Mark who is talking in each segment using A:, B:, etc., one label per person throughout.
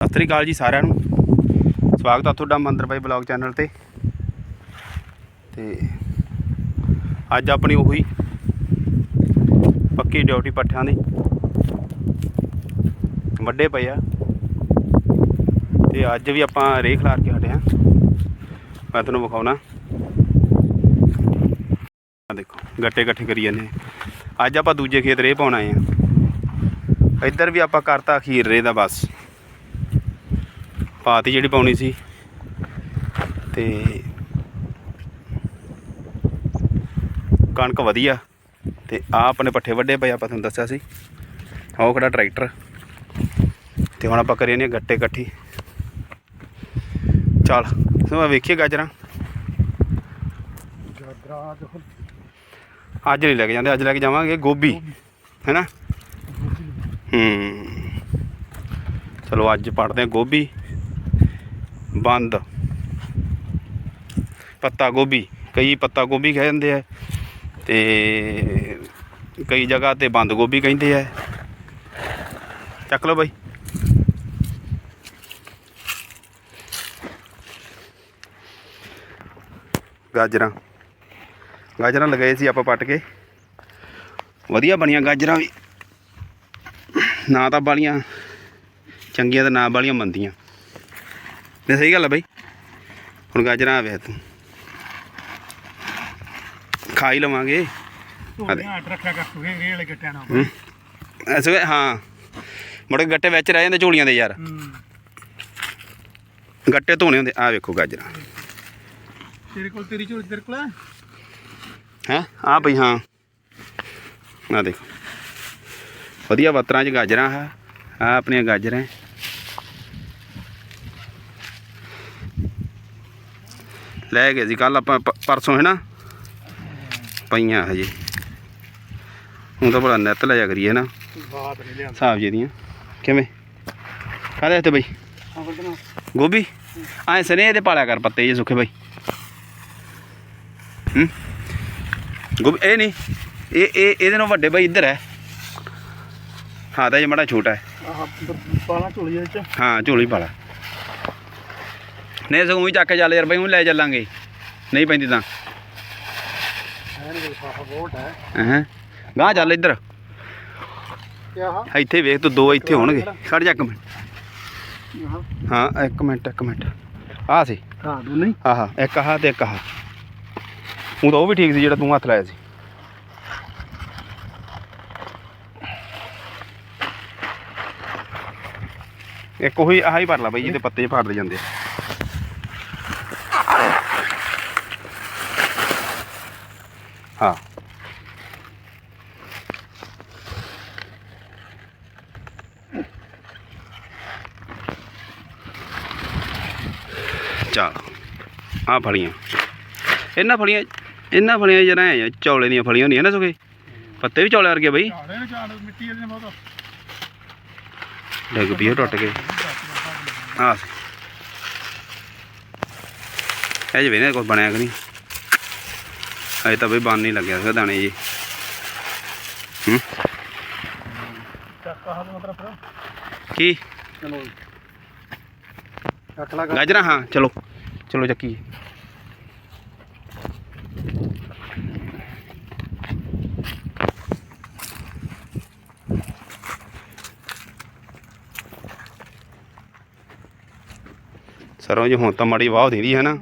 A: ਸਤਿ ਸ੍ਰੀ ਅਕਾਲ ਜੀ ਸਾਰਿਆਂ ਨੂੰ। ਸਵਾਗਤ ਆ ਤੁਹਾਡਾ ਮੰਦਰ ਬਾਈ ਬਲੌਗ ਚੈਨਲ ਤੇ। ਤੇ ਅੱਜ ਆਪਣੀ ਉਹੀ ਪੱਕੀ ਡਿਊਟੀ ਪੱਠਿਆਂ ਦੀ। ਵੱਡੇ ਪਏ ਆ। ਤੇ ਅੱਜ ਵੀ ਆਪਾਂ ਰੇਖ ਖਲਾਰ ਕੇ ਹਟੇ ਆ। ਮੈਂ ਤੁਹਾਨੂੰ ਵਿਖਾਉਣਾ। ਆ ਦੇਖੋ, ਗੱਟੇ ਇਕੱਠੇ ਕਰੀ ਜਾਂਦੇ ਆ। ਅੱਜ ਆਪਾਂ ਦੂਜੇ ਖੇਤ ਰੇ ਪਾਉਣਾ ਆ। ਇੱਧਰ ਵੀ ਆਪਾਂ ਕਰਤਾ ਅਖੀਰ ਰੇ ਦਾ ਬਸ। ਪਾਤੀ ਜਿਹੜੀ ਪਾਉਣੀ ਸੀ। ਤੇ ਕਣਕ ਵਧੀਆ। ਤੇ ਆ ਆਪਣੇ ਪੱਠੇ ਵੱਡੇ ਪਏ ਆਪਾਂ ਤੁਹਾਨੂੰ ਦੱਸਿਆ ਸੀ। ਆਹ ਖੜਾ ਟਰੈਕਟਰ। ਤੇ ਹੁਣ ਆਪਾਂ ਕਰੀਏ ਨੇ ਗੱਟੇ ਇਕੱਠੀ। ਚੱਲ ਸੋ ਵੇਖੀਏ ਗਾਜਰਾਂ। ਅੱਜ ਨਹੀਂ ਲੈ ਕੇ ਜਾਂਦੇ ਅੱਜ ਲੈ ਕੇ ਜਾਵਾਂਗੇ ਗੋਭੀ ਹੈਨਾ ਹੂੰ। ਚਲੋ ਅੱਜ ਪੜਦੇ ਹਾਂ ਗੋਭੀ। ਬੰਦ। ਪੱਤਾ ਗੋਭੀ। ਕਈ ਪੱਤਾ ਗੋਭੀ ਕਹਿ ਜਾਂਦੇ ਆ ਤੇ ਕਈ ਜਗ੍ਹਾ ਤੇ ਬੰਦ ਗੋਭੀ ਕਹਿੰਦੇ ਆ। ਚੱਕ ਲਓ ਬਾਈ। ਗਾਜਰਾਂ। ਗਾਜਰਾਂ ਲਗਾਏ ਸੀ ਆਪਾਂ ਪੱਟ ਕੇ। ਵਧੀਆ ਬਣੀਆਂ ਗਾਜਰਾਂ ਵੀ। ਨਾ ਤਾਂ ਬਾਲੀਆਂ ਚੰਗੀਆਂ ਤੇ ਨਾ ਬਾਲੀਆਂ ਮੰਦੀਆਂ। ਤੇ ਸਹੀ ਗੱਲ ਆ ਬਈ। ਹੁਣ ਗਾਜਰਾਂ ਆ ਵੇ ਤੂੰ। ਖਾ ਹੀ ਲਵਾਂਗੇ।
B: ਨਾਲ।
A: ਹੂੰ। ਮੁੜ ਗੱਟੇ ਵਿੱਚ ਰਹਿ ਜਾਂਦੇ ਝੋਲੀਆਂ ਦੇ ਯਾਰ। ਗੱਟੇ ਧੋਣੇ ਹੁੰਦੇ ਆ ਵੇਖੋ ਗਾਜਰਾਂ।
B: ਤੇਰੇ ਕੋਲ ਤੇਰੀ ਝੋਲੀ ਤੇਰੇ ਕੋਲ ਹੈ
A: ਹੈ? ਆ ਬਈ ਹਾਂ। ਆ ਦੇਖੋ। ਵਧੀਆ ਬੱਤਰਾਂ 'ਚ ਗਾਜਰਾਂ ਆ। ਆ ਆਪਣੀਆਂ ਗਾਜਰਾਂ ਲੈ ਗਏ ਸੀ ਕੱਲ ਆਪਾਂ ਪਰਸੋਂ ਹੈ ਨਾ? ਪਈਆਂ ਹਜੇ। ਹੁਣ ਤਾਂ ਬੜਾ ਨੈਤ ਲੈ ਜਾ ਕਰੀਏ ਨਾ?
B: ਬਾਤ ਨਹੀਂ ਲਿਆਂਦਾ।
A: ਹਿਸਾਬ ਜੀ ਦੀਆਂ। ਕਿਵੇਂ? ਕਾਹਦੇ ਹੱਥੇ ਬਈ? ਗੋਭੀ? ਐ ਸਨੇ ਇਹਦੇ ਪਾਲਿਆ ਕਰ ਪੱਤੇ ਜੇ ਸੁੱਕੇ ਬਾਈ। ਹੂੰ? ਗੋਭੀ ਇਹ ਨਹੀਂ। ਇਹ ਇਹ ਇਹਦੇ ਨਾਲ ਵੱਡੇ ਬਾਈ ਇੱਧਰ ਹੈ। ਹਾਂ ਤਾਂ ਇਹ ਮੜਾ ਛੋਟਾ ਹੈ।
B: ਆਹ ਪਾਲਾ ਝੋਲੀ ਦੇ ਵਿੱਚ
A: ਹਾਂ ਝੋਲੀ ਪਾਲਾ। ਨਹੀਂ ਸਗੋਂ ਵੀ ਚੱਕ ਕੇ ਚੱਲ ਯਾਰ ਬਾਈ ਉਹ ਲੈ ਚੱਲਾਂਗੇ। ਨਹੀਂ ਪੈਂਦੀ ਤਾਂ।
B: ਹੈ?
A: ਗਾਂ ਚੱਲ ਇੱਧਰ। ਇੱਥੇ ਵੇਖ ਤੂੰ ਦੋ ਇੱਥੇ ਹੋਣਗੇ। ਖੜ ਜਾ ਇੱਕ ਮਿੰਟ। ਹਾਂ ਇੱਕ ਮਿੰਟ ਇੱਕ ਮਿੰਟ। ਆਹ ਸੀ।
B: ਹਾਂ ਦੋ ਨਹੀਂ?
A: ਆਹਾ ਇੱਕ ਆਹ ਤੇ ਇੱਕ ਆਹ। ਉਹ ਤਾਂ ਉਹ ਵੀ ਠੀਕ ਸੀ ਜਿਹੜਾ ਤੂੰ ਹੱਥ ਲਾਇਆ ਸੀ। ਇੱਕ ਉਹੀ ਆਹ ਹੀ ਭਰ ਲਾ ਬਈ ਜਿਹਦੇ ਪੱਤੇ ਜਿਹੇ ਭਰਦੇ ਜਾਂਦੇ ਆ। ਹਾਂ। ਚੱਲ ਆ ਫਲੀਆਂ। ਇਹਨਾਂ ਫਲੀਆਂ ਇਹਨਾਂ ਫਲੀਆਂ ਜਰਾ ਐ ਚੌਲੇ ਦੀਆਂ ਫਲੀਆਂ ਹੁੰਦੀਆਂ ਨਾ ਸੁਕੇ। ਪੱਤੇ ਵੀ ਚੌਲੇ ਵਰਗੇ ਬਈ।
B: ਝਾੜੇ ਨੇ ਝਾੜ ਮਿੱਟੀ ਇਹਦੇ ਨਾਲ ਬਹੁਤ।
A: ਡਿੱਗ ਪਈ ਉਹ ਟੁੱਟ ਕੇ। ਆ ਇਹ ਜਿਵੇਂ ਨਾ ਕੁਝ ਬਣਿਆ ਕਿ ਨਹੀਂ? ਅਜੇ ਤਾਂ ਬਈ ਬਣ ਨਹੀਂ ਲੱਗਿਆ ਸੀ ਦਾਣੇ ਜੀ। ਹੂੰ? ਕੀ?
B: ਚਲੋ
A: ਹਾਂ, ਚਲੋ। ਚਲੋ ਚੱਕੀ ਸਰੋਂ ਜੀ, ਹੁਣ ਤਾਂ ਮਾੜੀ ਵਾਹ ਦਿੰਦੀ ਹੈ ਨਾ।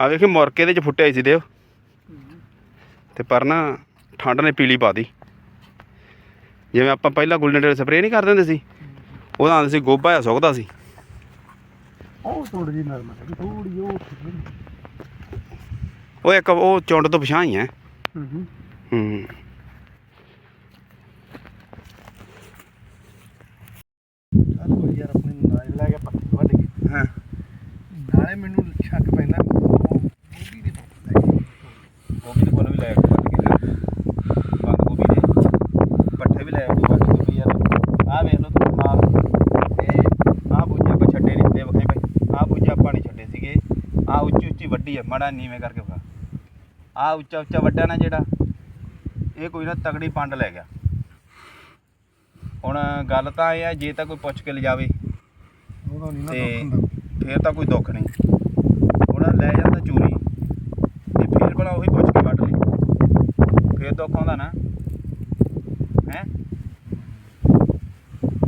A: ਆ ਵੇਖੀ, ਮੁਰਕੇ ਦੇ ਚ ਫੁੱਟਿਆ ਸੀ ਦੇਵ ਤੇ ਪਰ ਨਾ ਠੰਡ ਨੇ ਪੀਲੀ ਪਾ ਦੀ ਜਿਵੇਂ ਆਪਾਂ ਪਹਿਲਾਂ ਗੁੱਲਨ ਡੇ ਸਪਰੇਅ ਨਹੀਂ ਕਰਦੇ ਹੁੰਦੇ ਸੀ ਉਹਦਾ ਆਂਦੇ ਸੀ ਗੋਭਾ ਆ ਸੁੱਕਦਾ ਸੀ।
B: ਉਹ ਥੋੜੀ ਜਿਹੀ ਨਰਮ ਹੈ ਥੋੜੀ ਉਹ
A: ਉਹ ਇੱਕ ਉਹ ਚੁੰਡ ਤੋਂ ਪਛਾਂ ਹੀ। ਹੈ
B: ਹੂੰ। ਹੂੰ
A: ਹੂੰ
B: ਚੱਲ ਯਾਰ ਆਪਣੇ ਨਾਲ ਲੈ ਕੇ ਪੱਤੀ ਵੱਢ ਕੇ
A: ਹਾਂ
B: ਨਾਲੇ ਮੈਨੂੰ ਸ਼ੱਕ ਪੈਂਦਾ ਗੋਭੀ ਦੇ
A: ਗੋਭੀ ਦੇ ਫੁੱਲ ਵੀ ਲੈ ਕੇ ਕੱਟ ਕੇ ਨਾ ਬੰਦ ਗੋਭੀ ਦੇ ਪੱਠੇ ਵੀ ਲੈ ਕੇ ਕੱਟ ਗੋਭੀ ਯਾਰ ਆਹ ਵੇਖ ਲਓ ਤੁਸੀਂ ਆਹ ਇਹ ਆਹ ਬੂਝੇ ਆਪਾਂ ਛੱਡੇ ਨਹੀਂ ਤੇ ਵਖੇ ਭਾਈ ਆਹ ਬੂਝੇ ਆਪਾਂ ਨਹੀਂ ਛੱਡੇ ਸੀਗੇ ਆਹ ਉੱਚੀ ਵੱਡੀ ਹੈ ਮੜਾ ਨੀਵੇਂ ਕਰਕੇ ਵਿਖਾ। ਆਹ ਉੱਚਾ ਉੱਚਾ ਵੱਡਾ ਨਾ ਜਿਹੜਾ ਇਹ ਕੋਈ ਨਾ ਤਗੜੀ ਪੰਡ ਲੈ ਗਿਆ। ਹੁਣ ਗੱਲ ਤਾਂ ਇਹ ਆ ਜੇ ਤਾਂ ਕੋਈ ਪੁੱਛ ਕੇ ਲਿਜਾਵੇ
B: ਉਹਦਾ ਨਹੀਂ ਨਾ
A: ਤੇ-
B: ਦੁੱਖ ਹੁੰਦਾ।
A: ਫੇਰ ਤਾਂ ਕੋਈ ਦੁੱਖ ਨਹੀਂ। ਉਹਨਾਂ ਲੈ ਜਾਂਦਾ ਚੋਰੀ ਤੇ ਫੇਰ ਭਲਾ ਉਹੀ ਪੁੱਛ ਕੇ ਵੱਢ ਲਈ ਫੇਰ ਦੁੱਖ ਆਉਂਦਾ ਨਾ। ਹੈ?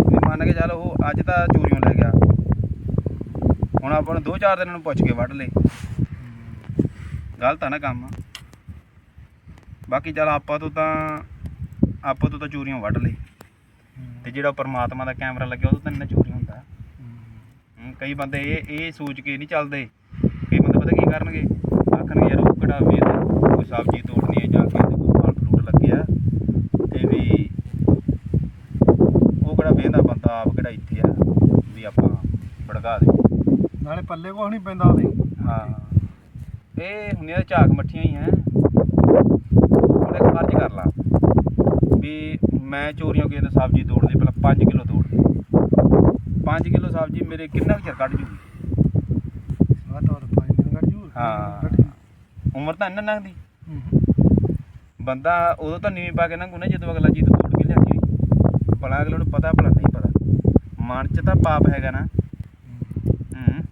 A: ਵੀ ਮੰਨ ਕੇ ਚੱਲ ਉਹ ਅੱਜ ਤਾਂ ਚੋਰੀਆਂ ਲੈ ਗਿਆ। ਹੁਣ ਆਪਾਂ ਨੂੰ ਦੋ ਚਾਰ ਦਿਨਾਂ ਨੂੰ ਪੁੱਛ ਕੇ ਵੱਢ ਲਏ ਗਲਤ ਆ ਨਾ ਕੰਮ। ਬਾਕੀ ਚੱਲ ਆਪਾਂ ਤੋਂ ਤਾਂ ਆਪਾਂ ਤੋਂ ਤਾਂ ਚੋਰੀਆਂ ਵੱਢ ਲਈ। ਤੇ ਜਿਹੜਾ ਪਰਮਾਤਮਾ ਦਾ ਕੈਮਰਾ ਲੱਗਿਆ ਉਹ ਤੋਂ ਇੰਨਾ ਚੋਰੀ ਹੁੰਦਾ। ਕਈ ਬੰਦੇ ਇਹ ਇਹ ਸੋਚ ਕੇ ਨਹੀਂ ਚੱਲਦੇ। ਕਈ ਬੰਦੇ ਪਤਾ ਕੀ ਕਰਨਗੇ? ਆਖਣਗੇ ਯਾਰ ਉਹ ਕਿਹੜਾ ਵੇਦ ਕੋਈ ਸਬਜ਼ੀ ਤੋੜਨੀ ਹੈ ਜਾਂ ਕੋਈ ਫਲ ਫਰੂਟ ਲੱਗਿਆ ਤੇ ਵੀ ਉਹ ਕਿਹੜਾ ਵੇਂਦਾ ਬੰਦਾ ਆਪ ਕਿਹੜਾ ਇੱਥੇ ਆ ਵੀ ਆਪਾਂ ਭੜਕਾ ਦੇ।
B: ਨਾਲੇ ਪੱਲੇ ਕੁਛ ਨਹੀਂ ਪੈਂਦਾ ਉਹਦੇ।
A: ਹਾਂ। ਇਹ ਹੁੰਦੀਆਂ ਝਾਕ ਮੱਠੀਆਂ ਹੀ ਹੈ ਉਹਨੇ ਫਰਜ਼ ਕਰ ਲਾ ਵੀ ਮੈਂ ਚੋਰੀਆਂ ਕਿਸੇ ਤੋਂ ਸਬਜ਼ੀ ਤੋੜ ਲਈ ਪਹਿਲਾਂ 5 ਕਿਲੋ ਤੋੜ। ਲਈ 5 ਕਿਲੋ ਸਬਜ਼ੀ ਮੇਰੇ ਕਿੰਨਾ ਚਿਰ ਕੱਢ ਜੂਗੀ?
B: ਦਿਨ ਕੱਢ ਜੂ
A: ਹਾਂ। ਉਮਰ ਤਾਂ ਇੰਨਾ ਲੰਘਦੀ। ਬੰਦਾ ਉਦੋਂ ਤਾਂ ਨੀਵੀਂ ਪਾ ਕੇ ਲੰਘੂ ਨਾ ਜਦੋਂ ਅਗਲਾ ਚੀਜ਼ ਤੋੜ ਕੇ ਲਿਆਂਦੀ ਹੋਈ। ਭਲਾ ਅਗਲੇ ਨੂੰ ਪਤਾ ਭਲਾ ਨਹੀਂ ਪਤਾ। ਮਨ 'ਚ ਤਾਂ ਪਾਪ ਹੈਗਾ ਨਾ। ਹੂੰ।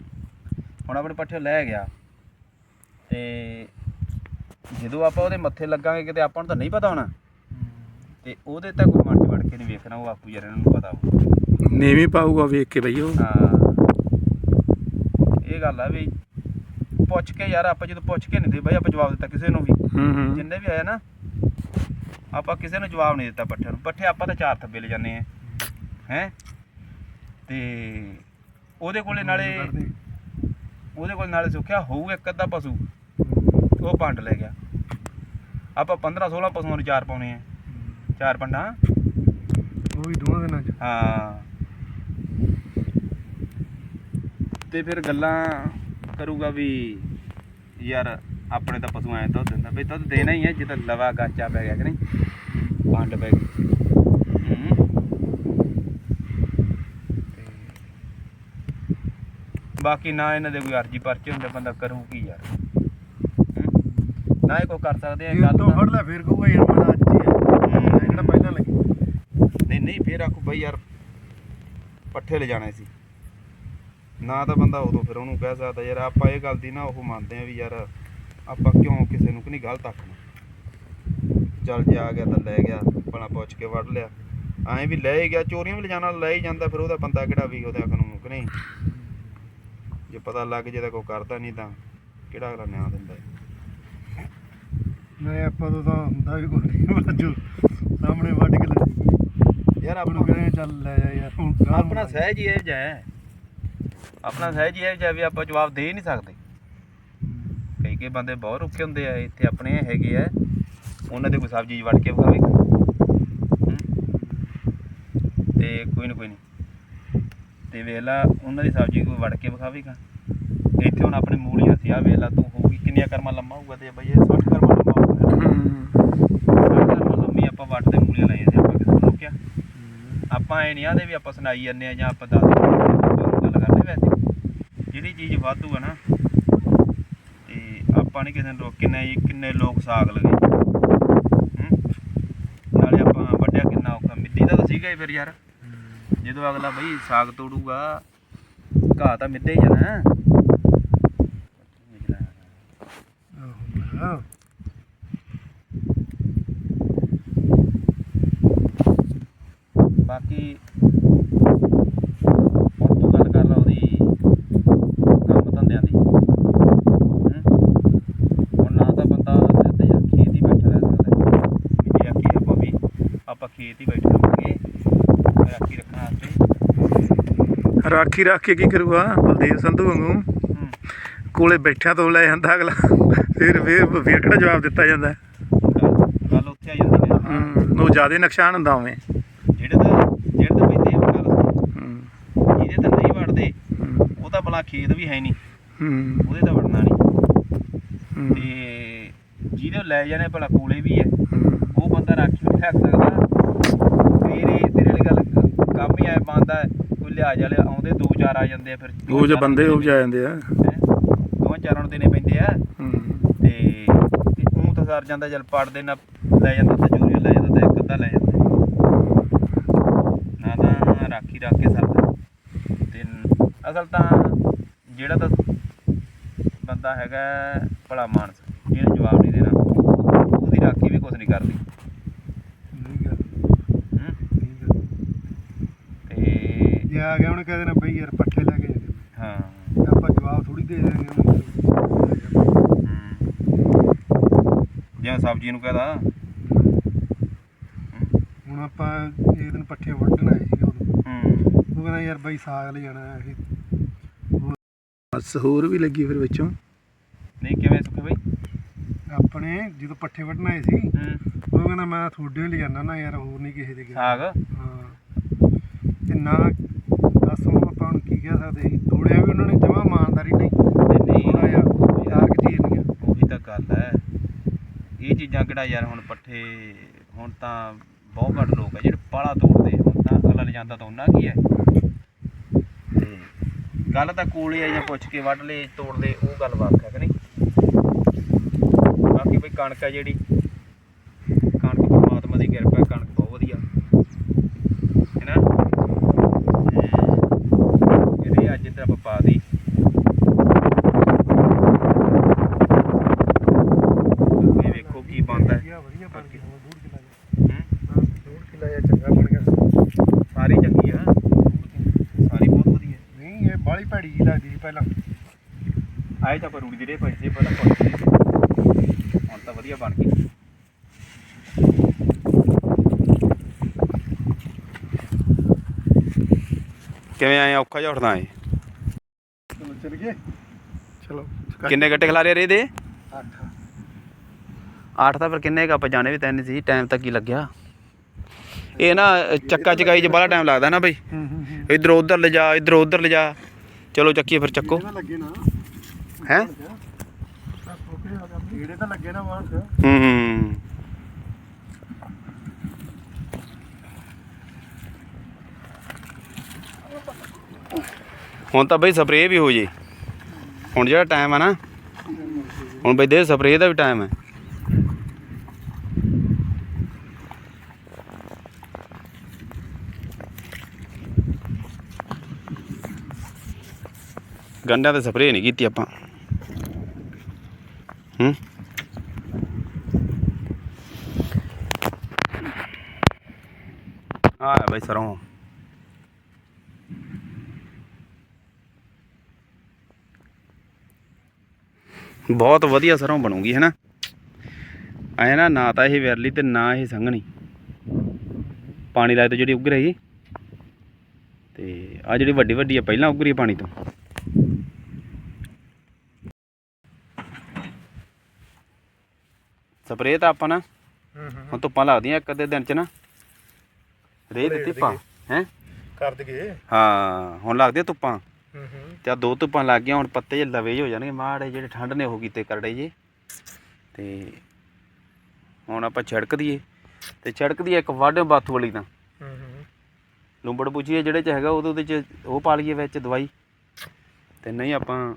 A: ਹੁਣ ਆਪਣੇ ਪੱਠੇ ਲੈ ਗਿਆ। ਤੇ ਜਦੋਂ ਆਪਾਂ ਉਹਦੇ ਮੱਥੇ ਲੱਗਾਂਗੇ ਕਿਤੇ ਆਪਾਂ ਨੂੰ ਤਾਂ ਨਹੀਂ ਪਤਾ ਹੋਣਾ। ਤੇ ਉਹਦੇ ਤਾਂ ਕੋਈ 'ਚ ਵੜ ਕੇ ਨਹੀਂ ਵੇਖਣਾ ਉਹ ਆਪੂ ਯਾਰ ਨੂੰ ਪਤਾ ਹੋਊ।
C: ਨੀਵੀਂ ਪਾਊਗਾ ਵੇਖ ਕੇ ਬਈ ਉਹ।
A: ਹਾਂ। ਇਹ ਗੱਲ ਆ ਵੀ ਪੁੱਛ ਕੇ ਯਾਰ ਆਪਾਂ ਜਦੋਂ ਪੁੱਛ ਕੇ ਨਹੀਂ ਦੇ ਬਈ ਆਪਾਂ ਜਵਾਬ ਦਿੱਤਾ ਕਿਸੇ ਨੂੰ ਵੀ। ਜਿੰਨੇ ਵੀ ਆਏ ਨਾ ਆਪਾਂ ਕਿਸੇ ਨੂੰ ਜਵਾਬ ਨਹੀਂ ਦਿੱਤਾ ਪੱਠੇ ਨੂੰ। ਪੱਠੇ ਆਪਾਂ ਤਾਂ ਚਾਰ ਥੱਬੇ ਲੈ ਜਾਂਦੇ ਆ। ਹੈ? ਤੇ ਉਹਦੇ ਕੋਲੇ ਨਾਲੇ। ਉਹਦੇ ਕੋਲ ਨਾਲੇ ਸੁੱਖਿਆ ਹੋਊ ਇੱਕ ਅੱਧਾ ਪਸ਼ੂ। ਉਹ ਪੰਡ ਲੈ ਗਿਆ। ਆਪਾਂ 15 16 ਪਸ਼ੂਆਂ ਨੂੰ ਚਾਰ ਪਾਉਣੇ ਆ। ਚਾਰ ਪੰਡਾਂ।
B: ਉਹ ਵੀ ਦੋਵਾਂ ਦਿਨਾਂ ਚ।
A: ਹਾਂ। ਤੇ ਫਿਰ ਗੱਲਾਂ ਕਰੂਗਾ ਵੀ ਯਾਰ ਆਪਣੇ ਤਾਂ ਪਸ਼ੂ ਐ ਦੁੱਧ ਦਿੰਦਾ। ਬਈ ਦੁੱਧ ਦੇਣਾ ਹੀ ਹੈ ਜਿੱਦਾਂ ਲਵਾ ਗਾਚਾ ਪੈ ਗਿਆ ਕਿ ਨਹੀਂ? ਪੰਡ ਪੈ ਗਈ ਬਾਕੀ ਨਾ ਇਹਨਾਂ ਦੇ ਕੋਈ ਅਰਜੀ ਪਰਚੇ ਹੁੰਦੇ ਬੰਦਾ ਕਰੂ ਕੀ ਯਾਰ। ਨਾ ਇਹ ਕੋ ਕਰ ਸਕਦੇ ਆ ਗੱਲ
B: ਤੋਂ। ਫੜ ਲੈ ਫਿਰ ਕਹੂਗਾ ਯਾਰ ਮੈਂ ਅੱਜ ਹੀ ਆ।
A: ਹੂੰ।
B: ਕਿਹੜਾ ਪਹਿਲਾਂ ਲੱਗੀ।
A: ਨਹੀਂ ਨਹੀਂ ਫੇਰ ਆਖੂ ਬਈ ਯਾਰ ਪੱਠੇ ਲੈ ਜਾਣੇ ਸੀ। ਨਾ ਤਾਂ ਬੰਦਾ ਉਦੋਂ ਫਿਰ ਉਹਨੂੰ ਕਹਿ ਸਕਦਾ ਯਾਰ ਆਪਾਂ ਇਹ ਗੱਲ ਦੀ ਨਾ ਉਹ ਮੰਨਦੇ ਆ ਵੀ ਯਾਰ ਆਪਾਂ ਕਿਉਂ ਕਿਸੇ ਨੂੰ ਕਿ ਨਹੀਂ ਗਲਤ ਆਖਣਾ। ਚੱਲ ਜੇ ਆ ਗਿਆ ਤਾਂ ਲੈ ਗਿਆ ਭਲਾ ਪੁੱਛ ਕੇ ਵੜ ਲਿਆ। ਐਂ ਵੀ ਲੈ ਹੀ ਗਿਆ ਚੋਰੀਆਂ ਵੀ ਲਿਜਾਣਾ ਲੈ ਹੀ ਜਾਂਦਾ ਫਿਰ ਉਹਦਾ ਬੰਦਾ ਕਿਹੜਾ ਵੀ ਉਹਦੇ ਆਖਣ ਨੂੰ ਕਿ ਨਹੀਂ। ਜੇ ਪਤਾ ਲੱਗ ਜੇ ਤਾਂ ਕੋਈ ਕਰਦਾ ਨਹੀਂ ਤਾਂ ਕਿਹੜਾ ਅਗਲਾ ਨਿਆਂ ਦਿੰਦਾ ਹੈ।
B: ਨਹੀਂ ਆਪਾਂ ਤੋਂ ਤਾਂ ਹੁੰਦਾ ਵੀ ਕੋਈ ਨਹੀਂ ਬਾਜੂ ਸਾਹਮਣੇ ਵੱਢ ਕੇ ਲੈ
A: ਯਾਰ
B: ਆਪਾਂ ਨੂੰ ਕਹਿੰਦੇ ਚੱਲ ਲੈ ਜਾ ਯਾਰ ਹੁਣ ਗਾਂਹ
A: ਆਪਣਾ। ਸਹਿਜ ਹੀ ਇਹ ਜਿਹਾ ਹੈ। ਆਪਣਾ ਸਹਿਜ ਹੀ ਇਹ ਜਿਹਾ ਵੀ ਆਪਾਂ ਜਵਾਬ ਦੇ ਹੀ ਨਹੀਂ ਸਕਦੇ। ਕਈ ਕਈ ਬੰਦੇ ਬਹੁਤ ਰੁੱਖੇ ਹੁੰਦੇ ਆ ਇੱਥੇ ਆਪਣੇ ਹੈਗੇ ਆ। ਉਹਨਾਂ ਦੇ ਕੋਈ ਸਬਜ਼ੀ ਵੜ ਕੇ ਵਿਖਾਵੇਗਾ ਹੂੰ। ਤੇ ਕੋਈ ਨਾ ਕੋਈ ਨਹੀਂ। ਤੇ ਵੇਖ ਲਾ ਉਹਨਾਂ ਦੀ ਸਬਜ਼ੀ ਕੋਈ ਵੜ ਕੇ ਵਿਖਾਵੇਗਾ। ਇੱਥੇ ਹੁਣ ਆਪਣੇ ਮੂਲੀਆਂ ਸੀ ਆ ਵੇਖ ਲਾ ਤੂੰ ਹੋਊਗੀ ਕਿੰਨੀਆਂ ਕਰਮਾਂ ਲੰਮਾ ਹੋਊਗਾ ਤੇ ਬਈ ਇਹ 60 ਕਰਮਾਂ ਲੰਮਾ ਹੋਊਗਾ
C: ਹੂੰ।
A: 60 ਕਰਮਾਂ ਲੰਮੀ ਆਪਾਂ ਵੱਟਦੇ ਮੂਲੀਆਂ ਲਾਈਆਂ ਸੀ ਆਪਾਂ ਕਿਸੇ ਨੂੰ ਰੋਕਿਆ। ਆਪਾਂ ਐ ਨਹੀਂ ਆਦੇ ਵੀ ਆਪਾਂ ਸੁਣਾਈ ਜਾਂਦੇ ਆ ਜਾਂ ਆਪਾਂ ਦੱਸ ਦਿੰਦੇ ਆ, ਆਪਾਂ ਗੱਲ ਕਰਦੇ ਵੈਸੇ। ਜਿਹੜੀ ਚੀਜ਼ ਵਾਧੂ ਆ ਨਾ ਤੇ ਆਪਾਂ ਨਹੀਂ ਕਿਸੇ ਨੂੰ ਰੋਕ ਕਿੰਨੇ ਕਿੰਨੇ ਲੋਕ ਸਾਗ ਲਗੇ। ਹੂੰ। ਨਾਲੇ ਆਪਾਂ ਵੱਡਿਆ ਕਿੰਨਾ ਔਖਾ ਮਿੱਦੀ ਦਾ ਤਾਂ ਸੀਗਾ ਹੀ ਫਿਰ ਯਾਰ। ਜਦੋਂ ਅਗਲਾ ਬਈ ਸਾਗ ਤੋੜੂਗਾ ਘਾਹ ਤਾਂ ਮਿੱਦੇ ਹੀ ਜਾਣਾ।
B: ਆਹੋ,
A: ਬਾਕੀ ਹੁਣ ਤੂੰ ਗੱਲ ਕਰ ਲਾ ਉਹਦੀ ਕੰਮ ਧੰਦਿਆਂ ਦੀ। ਹੂੰ? ਹੁਣ ਨਾ ਤਾਂ ਬੰਦਾ ਤੇ ਯਾਰ ਖੇਤ ਹੀ ਬੈਠਾ ਰਹਿ ਸਕਦਾ। ਵੀ ਜੇ ਆਖੀ ਆਪਾਂ ਵੀ ਆਪਾਂ ਖੇਤ ਹੀ ਬੈਠੇ ਰਹਾਂਗੇ। ਰਾਖੀ ਰੱਖਣ ਵਾਸਤੇ।
C: ਰਾਖੀ ਰੱਖ ਕੇ ਕੀ ਕਰੂਗਾ? ਬਲਦੇਵ ਸੰਧੂ ਵਾਂਗੂ। ਕੋਲੇ ਬੈਠਿਆਂ ਤੋਂ ਲੈ ਜਾਂਦਾ ਅਗਲਾ। ਫਿਰ ਫਿਰ ਫਿਰ ਕਿਹੜਾ ਜਵਾਬ ਦਿੱਤਾ ਜਾਂਦਾ?
A: ਗੱਲ ਉੱਥੇ ਆ ਜਾਂਦੀ ਹੈ।
C: ਹੂੰ ਉਹ ਜ਼ਿਆਦਾ ਨੁਕਸਾਨ ਹੁੰਦਾ ਉਵੇਂ
A: ਜਿਹੜੇ ਤਾਂ ਜਿਹੜੇ ਤਾਂ ਬਈ ਦੇਵ ਗੱਲ ਸੁਣ,
C: ਹੂੰ
A: ਜਿਹਦੇ ਤਾਂ ਨਹੀਂ ਵੜਦੇ
C: ਹੂੰ,
A: ਬਲਾ ਖੇਤ ਵੀ ਹੈ ਨਹੀਂ।
C: ਹੂੰ।
A: ਉਹਦੇ ਤਾਂ ਵੜਨਾ ਨਹੀਂ।
C: ਹੂੰ,
A: ਤੇ ਜਿਹਦੇ ਲੈ ਜਾਣੇ ਭਲਾ ਕੋਲੇ ਵੀ ਹੈ।
C: ਹੂੰ,
A: ਉਹ ਬੰਦਾ ਰਾਖੀ ਨਹੀਂ ਰੱਖ ਸਕਦਾ ਤੇਰੇ ਤੇਰੇ ਵਾਲੀ ਗੱਲ ਕੰਮ ਹੀ ਐ ਬੰਦਾ ਕੋਈ ਲਿਹਾਜ਼ ਵਾਲੇ ਆਉਂਦੇ ਦੋ ਚਾਰ ਆ ਜਾਂਦੇ ਆ ਫਿਰ।
C: ਉਹ ਜੇ ਬੰਦੇ ਉਹ ਜਾ ਜਾਂਦੇ ਆ।
A: ਹੈਂ, ਦੋਵਾਂ ਚਾਰਾਂ ਨੂੰ ਦੇਣੇ ਪੈਂਦੇ ਆ।
C: ਹੂੰ,
A: ਤੇ ਉਹ ਤਾਂ ਸਰ ਜਾਂਦਾ ਚੱਲ ਪੜਦੇ ਨਾ ਲੈ ਜਾਂਦਾ ਤਾਂ ਚੋਰੀ ਲੈ ਜਾਂਦਾ ਤਾਂ ਇੱਕ ਅੱਧਾ ਲੈ ਜਾਂਦਾ। ਨਾ ਤਾਂ ਰਾਖੀ ਰੱਖ ਕੇ ਸਰਦਾ ਤੇ ਅਸਲ ਤਾਂ ਜਿਹੜਾ ਤਾਂ ਬੰਦਾ ਹੈਗਾ ਭਲਾ ਮਾਨਸ ਇਹਨੂੰ ਜਵਾਬ ਨਹੀਂ ਦੇਣਾ ਉਹਦੀ ਰਾਖੀ ਵੀ ਕੁਝ ਨਹੀਂ ਕਰਦੀ।
B: ਨਹੀਂ ਗੱਲ
A: ਹੂੰ?
B: ਨਹੀਂ ਗੱਲ
A: ਤੇ
B: ਜੇ ਆ ਗਿਆ ਉਹਨੇ ਕਹਿੰਦੇ ਨਾ ਬਈ ਯਾਰ ਪੱਠੇ ਲੈ ਕੇ ਜਾਂਦੇ
A: ਹਾਂ।
B: ਆਪਾਂ ਜਵਾਬ ਥੋੜੀ ਦੇ ਦੇਣਗੇ ਉਹਨੂੰ
A: ਹੂੰ। ਜਾਂ ਸਬਜ਼ੀ ਨੂੰ ਕਹਦਾ
B: ਹੁਣ ਆਪਾਂ ਇਹ ਦਿਨ ਪੱਠੇ ਵੱਢਣ ਆਏ
A: ਹੂੰ।
B: ਉਹ ਕਹਿੰਦਾ ਯਾਰ ਬਈ ਸਾਗ ਲੈ ਜਾਣਾ ਹੈ ਇਹ
C: ਬਸ ਹੋਰ ਵੀ ਲੱਗੀ ਫਿਰ ਵਿੱਚੋਂ।
A: ਨਹੀਂ ਕਿਵੇਂ ਸੁੱਕੇ ਬਈ?
B: ਆਪਣੇ ਜਦੋਂ ਪੱਠੇ ਵੱਢਣ ਆਏ ਸੀ
A: ਹੂੰ।
B: ਉਹ ਕਹਿੰਦਾ ਮੈਂ ਤੁਹਾਡੇ ਲਈ ਜਾਣਾ ਨਾ ਯਾਰ ਹੋਰ ਨਹੀਂ ਕਿਸੇ ਦੇ ਗਿਆ
A: ਸਾਗ?
B: ਹਾਂ। ਤੇ ਨਾ ਦੱਸ ਹੁਣ ਆਪਾਂ ਨੂੰ ਕੀ ਕਹਿ ਸਕਦੇ ਸੀ ਤੋੜਿਆ ਵੀ ਉਹਨਾਂ ਨੇ ਜਮਾ ਇਮਾਨਦਾਰੀ ਨਹੀਂ।
A: ਤੇ ਨਹੀਂ।
B: ਥੋੜਾ ਜਿਹਾ ਯਾਰ ਕਿਤੇ ਨਹੀਂ
A: ਉਹੀ ਤਾਂ ਗੱਲ ਹੈ। ਇਹ ਚੀਜ਼ਾਂ ਕਿਹੜਾ ਯਾਰ ਹੁਣ ਪੱਠੇ ਹੁਣ ਤਾਂ ਬਹੁਤ ਘੱਟ ਲੋਕ ਆ ਜਿਹੜੇ ਪਾਲਾ ਤੋੜਦੇ ਹੁਣ ਤਾਂ ਅਗਲਾ ਲਿਜਾਂਦਾ ਤਾਂ ਉਹਨਾਂ ਕੀ ਹੈ। ਗੱਲ ਤਾਂ ਕੋਲੇ ਆ ਜਾਂ ਪੁੱਛ ਕੇ ਵੱਢ ਲਏ, ਤੋੜ ਲਏ, ਉਹ ਗੱਲ ਵੱਖ ਹੈ ਕਿ ਨਹੀਂ? ਬਾਕੀ ਬਈ ਕਣਕ ਆ ਜਿਹੜੀ ਕਣਕ ਪਰਮਾਤਮਾ ਦੀ ਕਿਰਪਾ ਹੈ, ਕਣਕ ਬਹੁਤ ਵਧੀਆ ਹੈ ਨਾ ਤੇ ਇਹਦੇ ਅੱਜ ਤੇ ਆਪਾਂ ਪਾ ਦੀ ਅੱਗੇ ਵੇਖੋ ਕੀ ਬਣਦਾ ਹੈ
B: ਵਧੀਆ ਵਧੀਆ ਬਣ ਗਿਆ ਹੁਣ ਡੂਢ ਕਿੱਲਾ
A: ਹੂੰ?
B: ਹਾਂ ਡੂਢ ਕਿੱਲਾ ਜਾਂ ਚੰਗਾ ਬਣ ਗਿਆ
A: ਸਾਰੀ ਚੰਗੀ ਆ ਸਾਰੀ ਬਹੁਤ ਵਧੀਆ
B: ਨਹੀਂ ਇਹ ਬਾਲੀ ਭੈੜੀ ਜਿਹੀ ਲੱਗਦੀ ਸੀ ਪਹਿਲਾਂ
A: ਆਏ ਤਾਂ ਪਰ ਰੂੜੀ ਦੀ ਰੇ ਪਈ ਸੀ ਪਹਿਲਾਂ ਸੀ ਹੁਣ ਤਾਂ ਵਧੀਆ ਬਣ ਗਈ। ਕਿਵੇਂ ਆਏ ਔਖਾ ਜਿਹਾ ਉੱਠਦਾ ਏ।
B: ਚਲੋ ਚੱਲ ਗਏ ਚਲੋ।
A: ਕਿੰਨੇ ਗੱਟੇ ਖਿਲਾਰੇ ਰੇ ਦੇ?
B: 8
A: 8 ਤਾਂ ਫਿਰ ਕਿੰਨੇ ਕ ਆਪਾਂ ਜਾਣੇ ਵੀ ਤੈਨੂੰ ਸੀ ਟਾਈਮ ਤਾਂ ਕੀ ਲੱਗਿਆ। ਇਹ ਨਾ ਚੱਕਾ ਚਕਾਈ 'ਚ ਬੜਾ ਟਾਈਮ ਲੱਗਦਾ ਨਾ ਬਈ।
B: ਹੂੰ ਹੂੰ ਹੂੰ।
A: ਇਧਰ ਉਧਰ ਲਿਜਾ ਇਧਰ ਉਧਰ ਲਿਜਾ ਚਲੋ ਚੱਕੀਏ ਫਿਰ ਚੱਕੋ।
B: ਲੱਗੇ ਨਾ?
A: ਹੈ?
B: ਕੀੜੇ ਤਾਂ ਲੱਗੇ ਨਾ ਬਾਹਰ। ਚ
A: ਹੂੰ ਹੂੰ। ਹੁਣ ਤਾਂ ਬਈ ਸਪਰੇਅ ਵੀ ਹੋ ਜੇ। ਹੁਣ ਜਿਹੜਾ ਟਾਈਮ ਆ ਨਾ ਹੁਣ ਬਈ ਦੇ ਸਪਰੇਅ ਦਾ ਵੀ ਟਾਈਮ ਹੈ ਗੰਡਿਆਂ ਤੇ ਸਪਰੇਅ ਨਹੀਂ ਕੀਤੀ ਆਪਾਂ। ਹੂੰ? ਆ ਹੈ ਸਰੋਂ। ਬਹੁਤ ਵਧੀਆ ਸਰੋਂ ਬਣੂਗੀ, ਹੈ ਨਾ? ਐ ਨਾ ਨਾ ਤਾਂ ਇਹ ਵਿਰਲੀ ਤੇ ਨਾ ਇਹ ਸੰਘਣੀ। ਪਾਣੀ ਲਾਏ ਤੋਂ ਜਿਹੜੀ ਉੱਗ ਰਹੀ ਤੇ ਆ ਜਿਹੜੀ ਵੱਡੀ ਵੱਡੀ ਆ, ਪਹਿਲਾਂ ਉੱਗ ਰਹੀ ਆ ਪਾਣੀ ਤੋਂ। ਸਪਰੇਅ ਤਾਂ ਆਪਾਂ ਨਾ
B: ਹੂੰ ਹੂੰ
A: ਹੁਣ ਧੁੱਪਾਂ ਲੱਗਦੀਆਂ ਇੱਕ ਅੱਧੇ ਦਿਨ ਚ ਨਾ। ਰੇ ਦਿੱਤੀ ਪਾ ਹੈ?
B: ਕਰ ਦਈਏ।
A: ਹਾਂ ਹੁਣ ਲੱਗਦੀਆਂ ਧੁੱਪਾਂ।
B: ਹੂੰ ਹੂੰ।
A: ਤੇ ਆ ਦੋ ਧੁੱਪਾਂ ਲੱਗ ਗਈਆਂ ਹੁਣ ਪੱਤੇ ਜੇ ਲਵੇ ਹੋ ਜਾਣਗੇ। ਮਾੜੇ ਜਿਹੜੇ ਠੰਡ ਨੇ ਉਹ ਕੀਤੇ ਕਰੜੇ ਜੇ। ਤੇ ਹੁਣ ਆਪਾਂ ਛਿੜਕ ਦਈਏ। ਤੇ ਛਿੜਕ ਦਈਏ ਇੱਕ ਵਾਢੇ ਬਾਥੂ ਵਾਲੀ ਤਾਂ।
B: ਹੂੰ ਹੂੰ।
A: ਲੂੰਬੜ ਬੁੱਝੀਏ ਜਿਹੜੇ ਚ ਹੈਗਾ ਉਹਦੇ ਉਹਦੇ ਚ ਉਹ ਪਾ ਲਈਏ ਵਿੱਚ ਦਵਾਈ। ਤੇ ਨਹੀਂ ਆਪਾਂ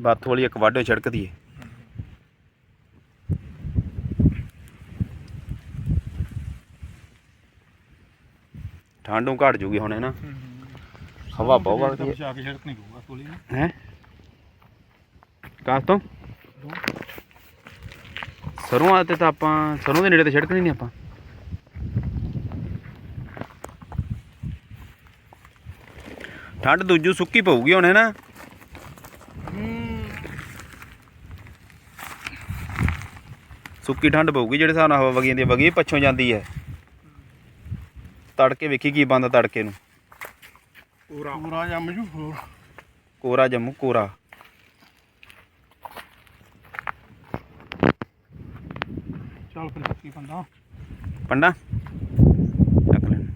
A: ਬਾਥੂ ਵਾਲੀ ਇੱਕ ਵਾਢੇ ਛਿੜਕ ਦਈਏ। ਠੰਡੋਂ ਘਟ ਜੂਗੀ ਹੁਣ ਹੈ ਨਾ? ਹਵਾ ਬਹੁਤ ਵਗਦੀ ਹੈ।
B: ਛੜਕ ਨਹੀਂ ਪਊਗਾ ਕੋਲੀ
A: ਹੈ? ਕਾਸ ਤੋਂ? ਸਰੋਂ ਆ ਤੇ ਤਾਂ ਆਪਾਂ ਸਰੋਂ ਦੇ ਨੇੜੇ ਤੇ ਛਿੜਕਣੀ ਨਹੀਂ ਆਪਾਂ। ਠੰਡ ਦੂਜੂ ਸੁੱਕੀ ਪਊਗੀ ਹੁਣ ਹੈ ਨਾ? ਸੁੱਕੀ ਠੰਡ ਪਊਗੀ ਜਿਹੜੇ ਹਿਸਾਬ ਨਾਲ ਹਵਾ ਵਗੀ ਜਾਂਦੀ ਹੈ ਵਗੀ ਪੱਛੋਂ ਜਾਂਦੀ ਹੈ। ਤੜਕੇ ਵੇਖੀ ਕੀ ਬੰਦ ਤੜਕੇ ਨੂੰ?
B: ਪੂਰਾ ਪੂਰਾ ਜੰਮ ਜੂ ਹੋਰ
A: ਕੋਰਾ ਜੰਮੂ ਕੋਰਾ।
B: ਚੱਲ ਫਿਰ ਕੀ ਬੰਦਾ?
A: ਪੰਡਾ? ਚੱਕ ਲੈਣ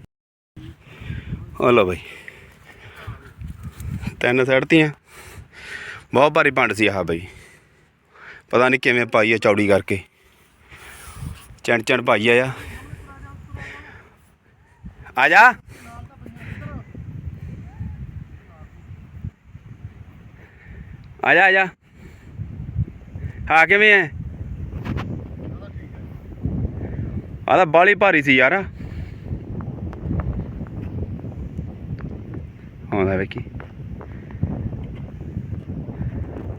A: ਹਲੋ ਬਈ। ਤਿੰਨ ਸੜਤੀਆਂ ਬਹੁਤ ਭਾਰੀ ਪੰਡ ਸੀ ਆਹ ਬਈ। ਪਤਾ ਨਹੀਂ ਕਿਵੇਂ ਪਾਈ ਆ ਚੌੜੀ ਕਰਕੇ। ਚਣ ਚਣ ਪਾਈ ਆ ਆ ਆ ਜਾ। ਆ ਜਾ ਆ ਜਾ। ਹਾਂ ਕਿਵੇਂ ਐ? ਆ ਤਾਂ ਬਾਲੀ ਭਾਰੀ ਸੀ ਯਾਰ। ਆਉਂਦਾ ਵੇਖੀ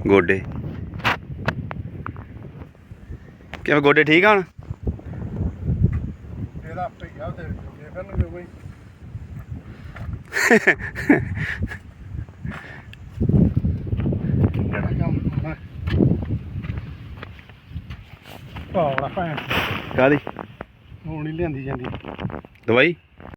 A: ਗੋਡੇ। ਕਿਵੇਂ ਗੋਡੇ ਠੀਕ ਆ ਹੁਣ
B: ਇਹਦਾ ਆਪੇ ਗਿਆ ਭੈਣ।
A: ਕਾਦੀ
B: ਹੁਣ ਹੀ ਲਿਆਂਦੀ ਜਾਂਦੀ।
A: ਦਵਾਈ?